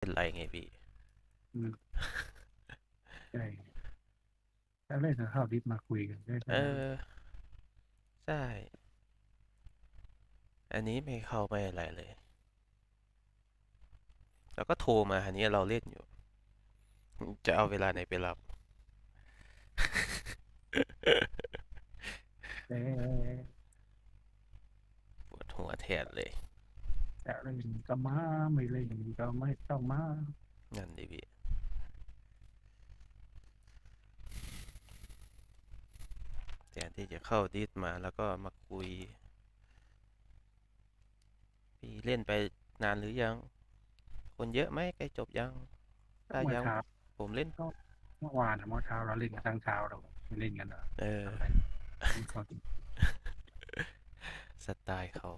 เป็นไรไงพี่อืมใช่แล้วเล่นกับข้าวดิบมาคุยกันได้เออ ใช่ อันนี้ไม่เข้าไม่อะไรเลย แล้วก็โทรมาอันนี้เราเล่นอยู่ จะเอาเวลาไหนไปรับเอ๊ะปวดหัวแทนเลย จะเล่นก็มาไม่เล่นก็ไม่ต้องมานั่นดิพี่แทนที่จะเข้าดิสมาแล้วก็มาคุย พี่เล่นไปนานหรือยัง คนเยอะไหมใกล้จบยังถ้าเมื่อยัง เช้าผมเล่น เมื่อวานอะเมื่อเช้าเราเล่นกันทั้งเช้าเราไม่เล่นกันเหรอเออ อะไรเขาสไตล์เขา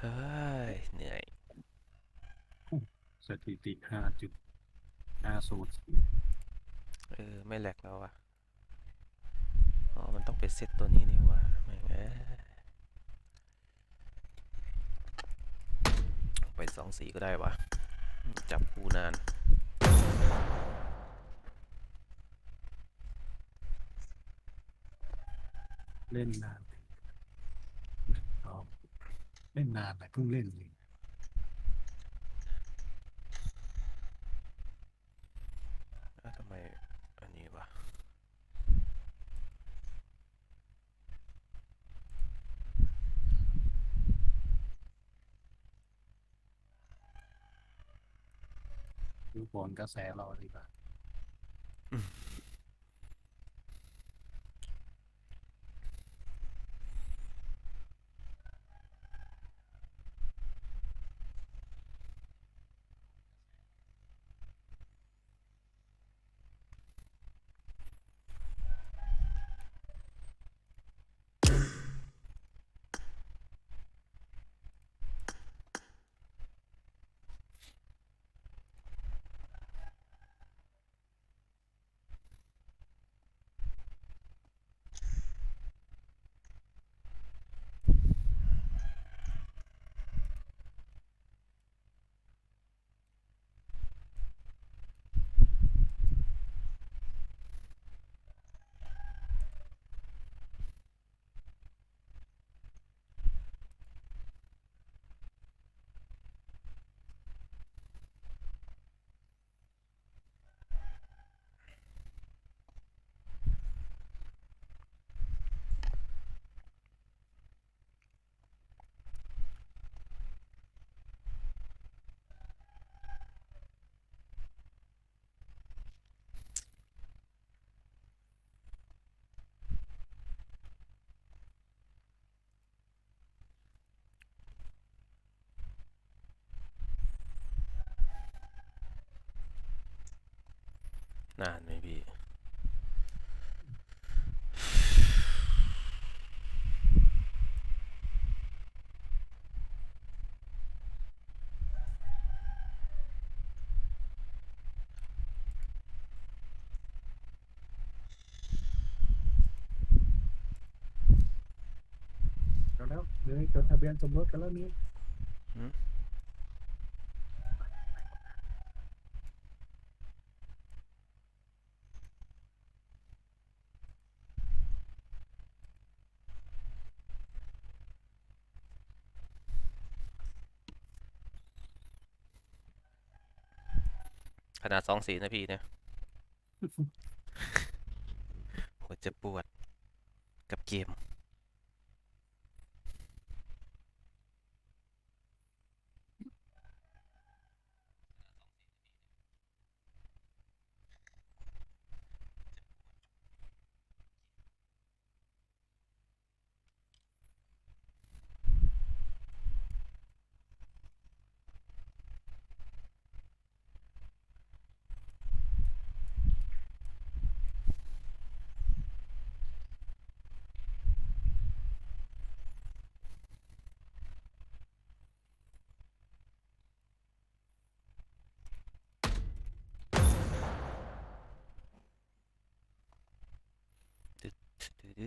เฮ้ยเหนื่อย สถิติห้าจุดห้าศูนย์เออ ไม่แหลกแล้วอะอ๋อ มันต้องไปเซตตัวนี้นี่หว่าแม่งเอ้ยไปสองสีก็ได้วะจับปูนาน เล่นนานอ๋อ เล่นนานแต่เพิ่งเล่นเลยเอ้าทำไมอันนี้วะดูผลกระแสเราดีกว่า นานไหมพี่แล้วแล้วเลยจดทะเบียนสมรสกันแล้วนี่ หืม นาดสองสีนะพี่เนี่ยหัวจะปวดกับเกม หน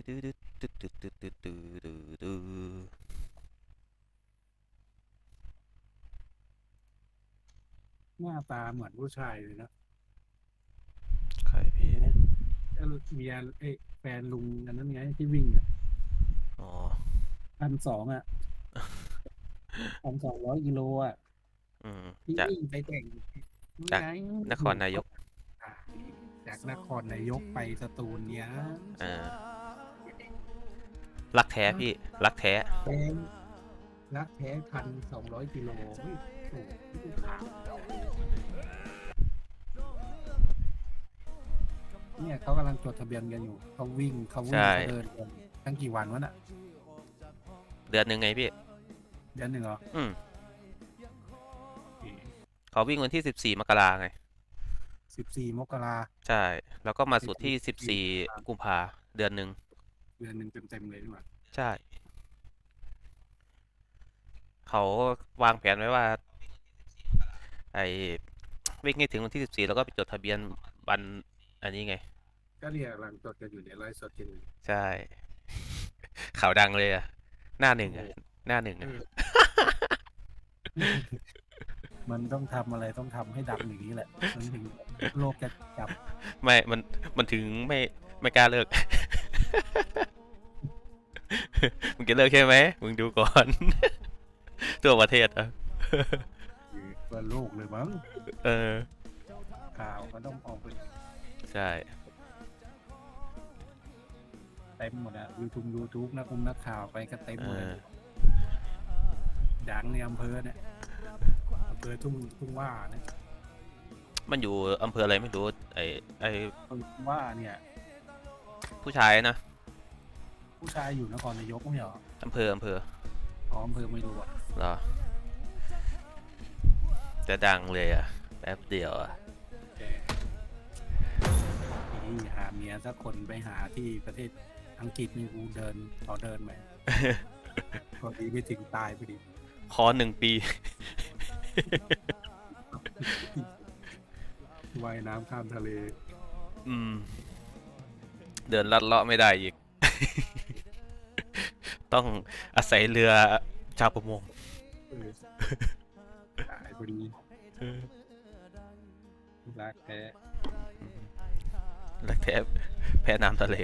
้าตาเหมือนผู้ชายเลยนะใครพี่เอ้ยเมียเอ้ยแฟนลุงอันนั้นไงที่วิ่งอะอ๋อพันสองอะพันสองร้อยกิโลอะอืมที่จากวิ่งไปแต่งจากไงนครนายก จากนครนายกไปสตูลเนี้ยเออ รักแท้พี่ รักแท้ แพงรักแท้พันสองร้อยกิโลเฮ้ยโอ้โหขาวเนี่ยเขากำลังจดทะเบียนกันอยู่เขาวิ่งเขาวิ่งใช่ เขาเดินกันตั้งกี่วันวะน่ะเดือนหนึ่งไงพี่ เดือนหนึ่งเหรออืมเขาวิ่งวันที่สิบสี่มกราไง สิบสี่มกรา ใช่ แล้วก็มาสุดที่14สิบสี่กุมภาเดือนหนึ่ง เดือนหนึ่งเต็มๆเลยดีกว่าใช่ เขาวางแผนไว้ว่า ไอ้วิ่งให้ถึงวันที่สิบสี่แล้วก็ไปจดทะเบียนวันอันนี้ไง ก็เนี่ยกำลังจดกันอยู่ในไลฟ์สดกันอยู่ใช่ ข่าวดังเลยอะหน้าหนึ่งอะหน้าหนึ่งอะมันต้องทำอะไรต้องทำให้ดังอย่างนี้แหละมันถึงโลกจะจับ ไม่ มัน มันถึงไม่ ไม่กล้าเลิก มึงจะเลิกใช่ไหม มึงดูก่อนทั่วประเทศอะทั่วโลกเลยมั้งเออ ข่าวก็ต้องออกไปใช่ เต็มหมดอะยูทูบยูทูบนักคุมนักข่าวไปก็เต็มเอหมดเลอยดังในอำเภอเนี่ยอำเภอทุ่งทุ่งว่าเนี่ยมันอยู่อำเภออะไรไม่รู้ ไอไอทุ่งว่าเนี่ย ผู้ชายนะผู้ชายอยู่นครนายกไม่ใช่เหรออำเภออำเภออ๋ออำเภอไม่รู้อะเหรอจะดังเลยอะแป๊บเดียวอะแกนี่หาเมียสักคนไปหาที่ประเทศอังกฤษนี่กูเดินขอเดินไปพอดีไปถึงตายพอดีขอหนึ่งปีว่ายน้ำข้ามทะเล อืม เดินลัดเลาะไม่ได้อีก ต้องอาศัยเรือชาวประมงเออตายพอดีรักแท้ลักแทบแพ้น้ำทะเล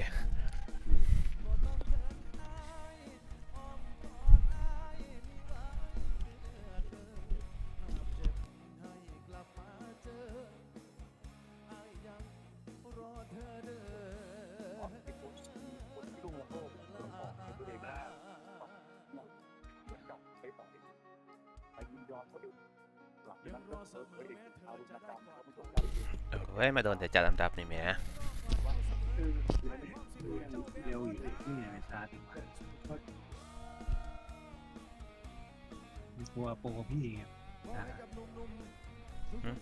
เฮ้ย มาโดนแต่จัดอันดับนี่แหมเร็วอยู่ที่เนี่ยไม่ชาถึงมามันกลัวโปรพี่ไงอ่าอืม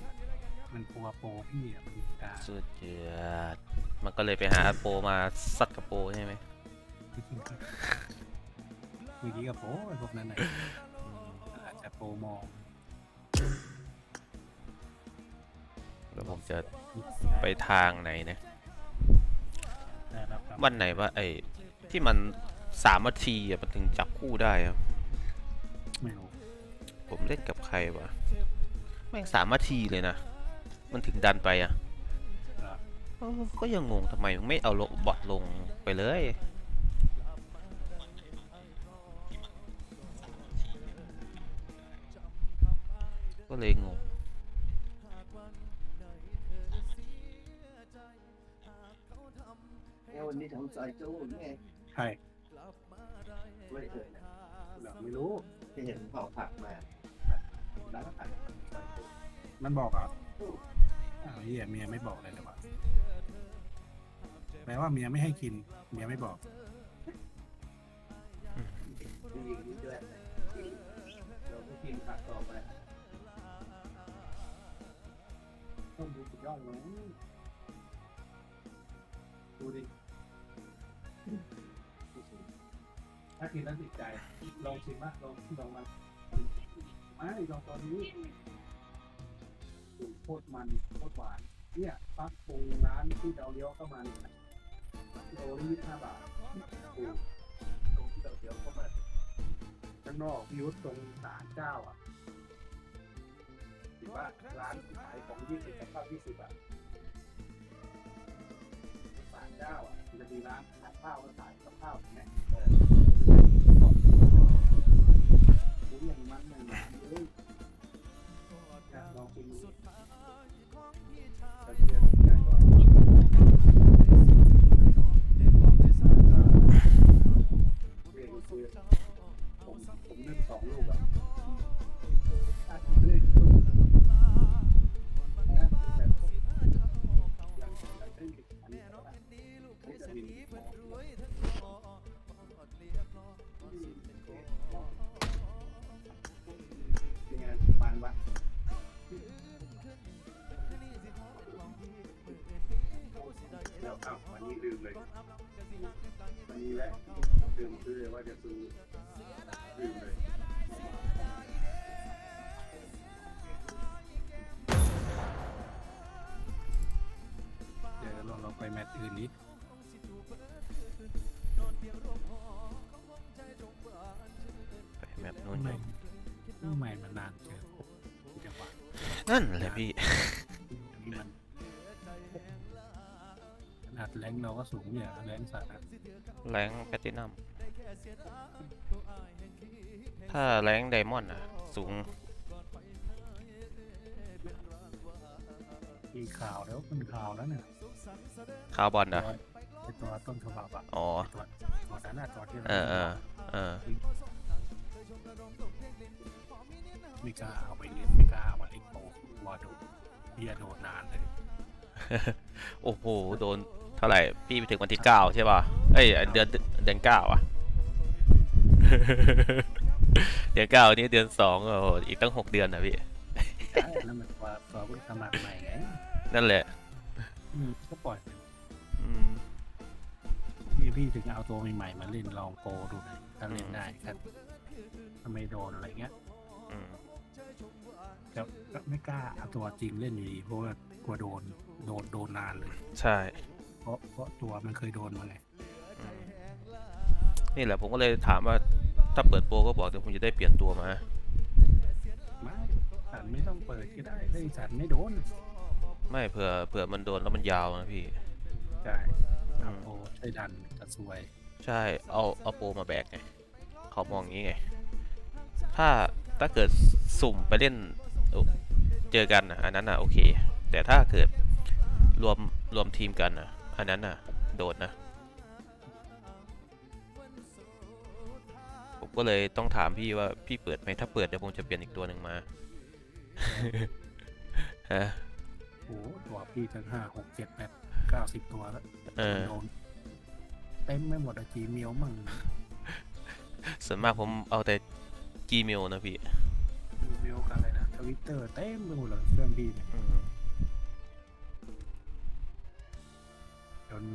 มันกลัวโปรพี่อะมันกล้าสุดยอดมันก็เลยไปหาโปรมาซัดกับโปรใช่ไหมเมื่อกี้กับโปรไอ้พวกนั้นน่ะอาจจะโปรมอง แล้วผมจะไปทางไหนนะได้รับครับวันไหนว่าไอ้ที่มันสามนาทีอะมันถึงจับคู่ได้อะไม่รู้ผมเล่นกับใครวะแม่งสามนาทีเลยนะ มันถึงดันไปอะอะเออก็ยังงงทำไมมึงไม่เอาลงบอทลงไปเลยก็เลยงง nghe mình đi thẳng xoài chú mình nghe ใช่ไม่เคยนะเราไม่รู้ที่เห็นเผาผักมาร้านผักซอยจูมันบอกอะอ้าวเฮียเมียไม่บอกเลยเลยวะแปลว่าเมียไม่ให้กิน เมียไม่บอกผู้หญิงนี่ด้วยเราก็กินผักต่อไปต้องดูสุดยอดเลยดูดิ ถ้ากินแล้วติดใจ ลองชิมมะลองลองมาไม่ลองตอนนี้โคตรมันโคตรหวาน เนี่ยปั๊บปรุงร้านที่เราเลี้ยวเข้ามาเนี่ยโลละยี่สิบห้าบาทถูกตรงที่เราเดี๋ยวเข้ามาข้างนอกพิยุทธตรงศาลเจ้าอะถือว่าร้านขายของยี่สิบกับข้าวยี่สิบอะศาลเจ้าอะมันจะมีร้านขายข้าวก็ขายกับข้าวอย่างเงี้ย อ้าววันนี้ลืมเลยวันนี้แหละลืมซื้อเลยว่าจะซื้อลืมเลยเดี๋ยวเราเราไปแมตช์อื่นนี้ไปแบบนู้นใหอม่ยู่ใหม่มันนานเจอจังหวะนั่นแหละพี่ แรงเราก็สูงเนี่ยแรงสัตว์อะแรงแพตตินัมถ้าแรงไดมอนด์อะสูงมีข่าวแล้วเป็นข่าวแล้วเนี่ยคาร์บอนตัวอะไอ้ตัวต้นฉบับอะอ๋อตัวตัวนั้นอะตัวที่ราเออเออเออไม่กล้าเอาไปเล่นไม่กล้าเอามาเล่นโปวอดูเบียโดนนานเลย โอ้โห โดน เท่าไหร่พี่ไปถึงวันที่เก้าใช่ป่ะเอ้ยเดือนเดือนเก้าอะเดือนเก้านี่เดือนสองโอ้โหอีกตั้งหกเดือนนะพี่ใช่แล้วมันตัวตัวเพิ่งสมัครใหม่ไงนั่นแหละอืมก็ปล่อยไปอืมพี่พี่ถึงเอาตัวใหม่ๆมาเล่นลองโปรดูหน่อยถ้าเล่นได้ครับถ้าไม่โดนอะไรเงี้ยอืมแต่ก็ไม่กล้าเอาตัวจริงเล่นอยู่ดีเพราะว่ากลัวโดนโดนโดนนานเลย ใช่เพ ราะเพราะตัวมันเคยโดนมาไงอืมนี่แหละผมก็เลยถามว่าถ้าเปิดโปรก็บอกเดี๋ยวผมจะได้เปลี่ยนตัวมาไม่สันไม่ต้องเปิดก็ได้ได้สันไม่โดนไม่เผื่อเผื่อมันโดนแล้วมันยาวนะพี่ใช่อืเอามโปรใช้ดันจะสวย ใช่เอาเอาโปรมาแบกไงเขามองอย่างนี้ไง ถ้าถ้าเกิดสุ่มไปเล่นเอ่อเจอกันนะอันนั้นน่ะโอเค แต่ถ้าเกิดรวมรวมทีมกันนะ อันนั้นน่ะ โดดนะ ผมก็เลยต้องถามพี่ว่าพี่เปิดไหมถ้าเปิดเดี๋ยวผมจะเปลี่ยนอีกตัวหนึ่งมา ฮะ โอ้โหตัวพี่ทั้งห้าหกเจ็ดแปดเก้าสิบตัวแล้วเออ โดนเต็มไม่หมดอะจีเมียวมั่งส่วนมากผมเอาแต่ Gmail นะพี่ จีเมียวกับอะไรนะทวิตเตอร์เต็มไปหมดเลยเครื่องพี่เนี่ยอืม จน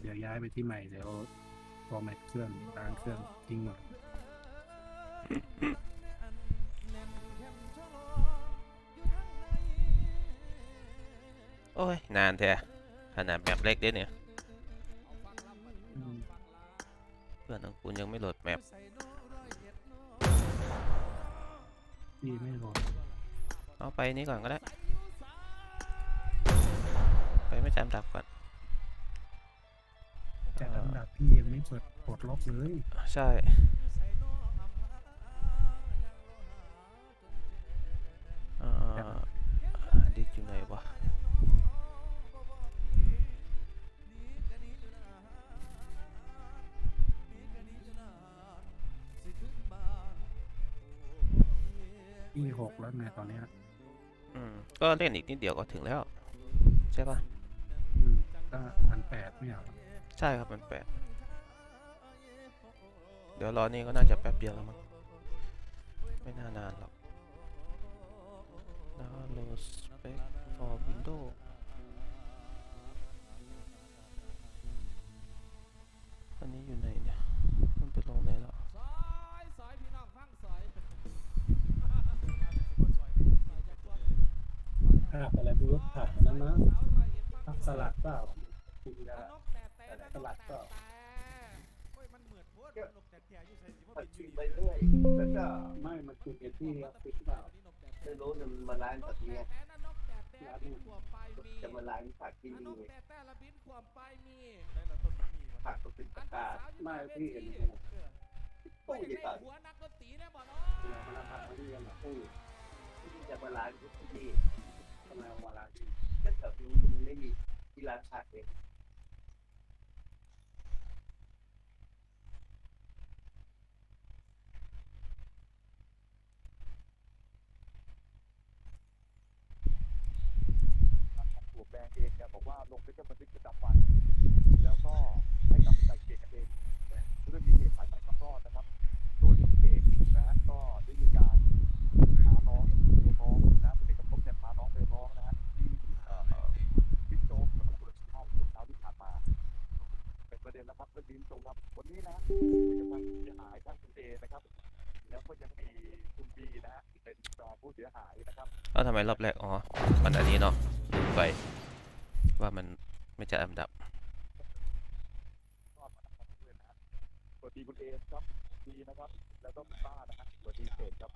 เดี๋ยวย้ายไปที่ใหม่เดี๋ยวฟอร์แมตเครื่องล้างเครื่องทิ้งหมดโอ้ย นานแท้ขนาดแมปเล็กเด้เนี่ยอืมเพื่อนของคุณยังไม่โหลดแมปพี่ไม่โหลดเอาไปนี้ก่อนก็ได้ ไปไม่จำดับก่อนจากลำดับพี่ยังไม่เปิดปลดล็อกเลย ใช่ อ่าดิสอยู่ไหนวะพี่หกแล้วไงตอนเนี้ยอืม ก็เล่นอีกนิดเดียวก็ถึงแล้ว ใช่ปะอืมก็พันแปดไม่เอา ใช่ครับมันแปดเดี๋ยวรอนี่ก็น่าจะแป๊บเดียวแล้วมั้งไม่น่านานหรอก download spec for Windows อันนี้อยู่ไหนเนี่ย มันไปลงไหนแล้วภาพอะไรพี่ภาพนั้นนะภาพสลัดเปล่าพี่ดา สลัดเปล่าผัดชิมไปเรื่อยแล้วก็ไม่มันคือเป็นที่ออฟฟิศเปล่าไม่รู้เนี่ยมันมาล้างผักเนี่ยร้านนี้จะมาล้างผักที่นี่ไงแต่แต่ละบินขวมไปมีผักก็เป็นตะกร้าไม่พี่เห็นผมตู้ใหญ่ตัดหัวนักดนตรีได้บ่เนาะเวลามาพักมาที่กันแบบตู้ที่จะมาล้างที่นี่ทำไมเอามาล้างที่ถ้าเกิดมันไม่มีที่ร้านผักเอง ปลวกแดงเองเนี่ยบอกว่า ลงไปกับบันทึกประจำวัน แล้วก็ให้กับไก่เกตกันเองเรื่องนี้เองสายใหม่ต้องรอดนะครับ โดยที่เอกนะฮะก็ได้มีการพาน้องเรือน้องนะผู้เอกกับพบเนี่ยพาน้องเรือน้องนะฮะที่บิ๊กโจ๊กแล้วก็คุณสุภาพคุณเช้าที่ผ่านมา เป็นประเด็นนะครับเรื่องนี้ตรงครับวันนี้นะยังทาเสียหายทั้งคุณเอนะครับแล้วก็ยังมีคุณบีนะฮะเป็นผู้เสียหายนะครับเอ้าทำไมรอบแรกอ๋อมันอันนี้เนาะลืมไป ว่ามันไม่จะอันดับสวัสดีคุณเอครับดีนะครับ แล้วก็ป้านะครับสวัสดีเศษครับ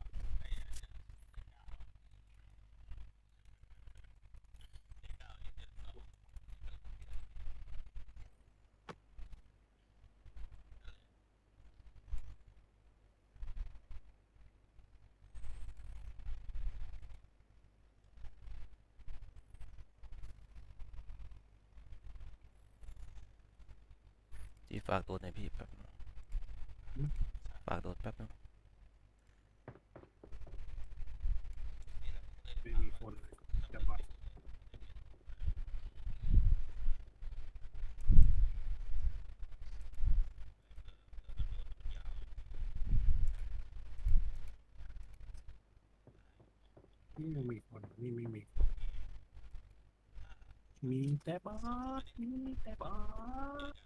ที่ฝากโดนในอยพี่แป๊บนึงฝากโดนแป๊บนึง ไม่มีคนจะมานี่ยังมีคนนี่ไม่มีคน มีแต่บอสมีแต่บอส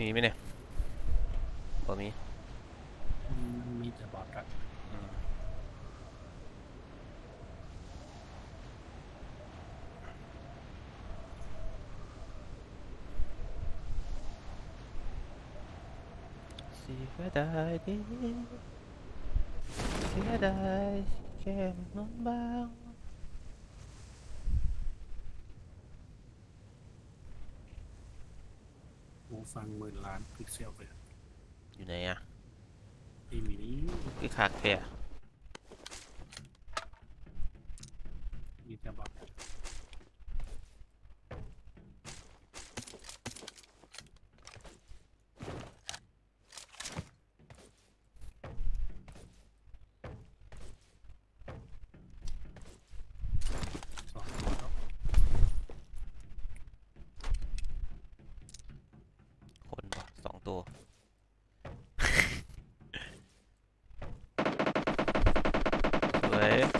มีไหมเนี่ยบ่มีมีแต่บอสกันอืมเสียดายดิเสียดายแค่นอนบาง หูฟังหมื่นล้านพิกเซลไปอยู่ไหนอะที่มี คือคากแท้มีแต่บอสกันสองตัวแล้ว คนบ่สองตัว ส